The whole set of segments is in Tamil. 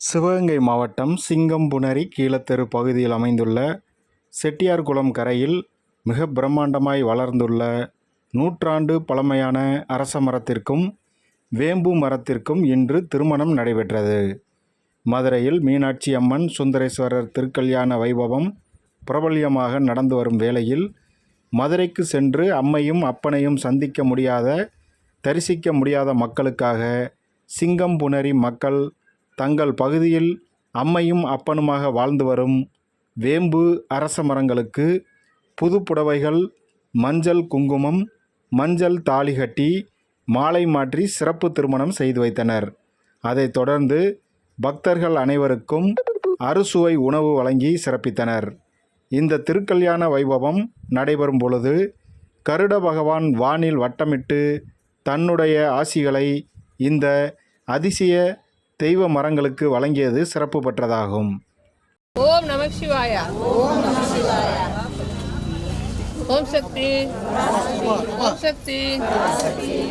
சிவகங்கை மாவட்டம் சிங்கம்புணரி கீழத்தெரு பகுதியில் அமைந்துள்ள செட்டியார்குளம் கரையில் மிக பிரம்மாண்டமாய் வளர்ந்துள்ள நூற்றாண்டு பழமையான அரச மரத்திற்கும் வேம்பு மரத்திற்கும் இன்று திருமணம் நடைபெற்றது. மதுரையில் மீனாட்சி அம்மன் சுந்தரேஸ்வரர் திருக்கல்யாண வைபவம் பிரபல்யமாக நடந்து வரும் வேளையில் மதுரைக்கு சென்று அம்மையும் அப்பனையும் சந்திக்க முடியாத தரிசிக்க முடியாத மக்களுக்காக சிங்கம்புணரி மக்கள் தங்கள் பகுதியில் அம்மையும் அப்பனுமாக வாழ்ந்து வரும் வேம்பு அரச மரங்களுக்கு புது புடவைகள் மஞ்சள் குங்குமம் மஞ்சள் தாலி கட்டி மாலை மாற்றி சிறப்பு திருமணம் செய்து வைத்தனர். அதைத் தொடர்ந்து பக்தர்கள் அனைவருக்கும் அறுசுவை உணவு வழங்கி சிறப்பித்தனர். இந்த திருக்கல்யாண வைபவம் நடைபெறும் பொழுது கருட பகவான் வானில் வட்டமிட்டு தன்னுடைய ஆசிகளை இந்த அதிசய தெய்வ மரங்களுக்கு வழங்கியது சிறப்பு பெற்றதாகும். ஓம் நம சிவாய. ஓம் நம ஓம் சக்தி. ஓம் சக்தி.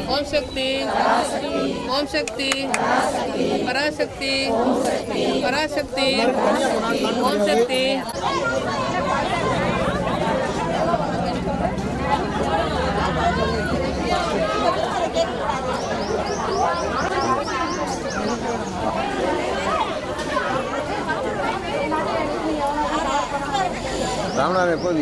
ஓம் சக்தி. ஓம் சக்தி. பராசக்தி. பராசக்தி. ஓம் சக்தி. ராமநாதன் எப்போது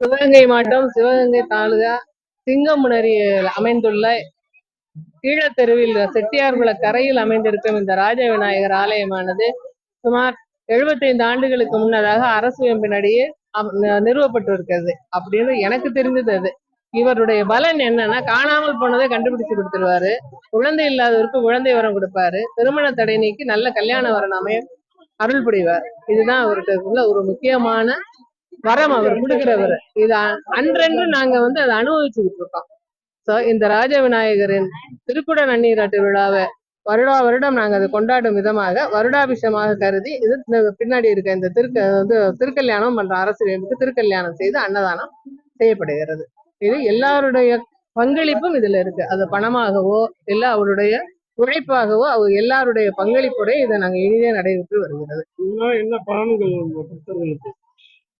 சிவகங்கை மாவட்டம் சிவகங்கை தாலுகா சிங்கமுனரி அமைந்துள்ள கீழத்தெருவில் செட்டியார்குள கரையில் அமைந்திருக்கும் இந்த ராஜ விநாயகர் ஆலயமானது சுமார் 75 ஆண்டுகளுக்கு முன்னதாக அரசு வெம்பினடியே நிறுவப்பட்டிருக்கிறது அப்படின்னு எனக்கு தெரிஞ்சது அது. இவருடைய பலன் என்னன்னா காணாமல் போனதை கண்டுபிடிச்சு கொடுத்துருவாரு. குழந்தை இல்லாதவருக்கு குழந்தை வரம் கொடுப்பாரு. திருமண தடை நீக்கி நல்ல கல்யாண வரன் அமைய அருள் புரிவார். இதுதான் அவருக்கு உள்ள ஒரு முக்கியமான வரம் அவர் கொடுக்கிறவர் இது அன்றென்று நாங்க வந்து அதை அனுபவிச்சுக்கிட்டு இருக்கோம். சோ இந்த ராஜ விநாயகரின் திருக்குட நன்னீராட்டு விழாவை வருடா வருடம் நாங்க அதை கொண்டாடும் விதமாக வருடாபிஷமாக கருதி இது பின்னாடி இருக்க இந்த திருக்க வந்து திருக்கல்யாணம் பண்ற அரசு வேம்புக்கு திருக்கல்யாணம் செய்து அன்னதானம் செய்யப்படுகிறது. இது எல்லாருடைய பங்களிப்பும் இதுல இருக்கு. அது பணமாகவோ இல்ல அவருடைய உழைப்பாகவோ அவர் எல்லாருடைய பங்களிப்புடைய இதை நாங்க இனிதே நடைபெற்று வருகிறது. என்ன பலன்கள்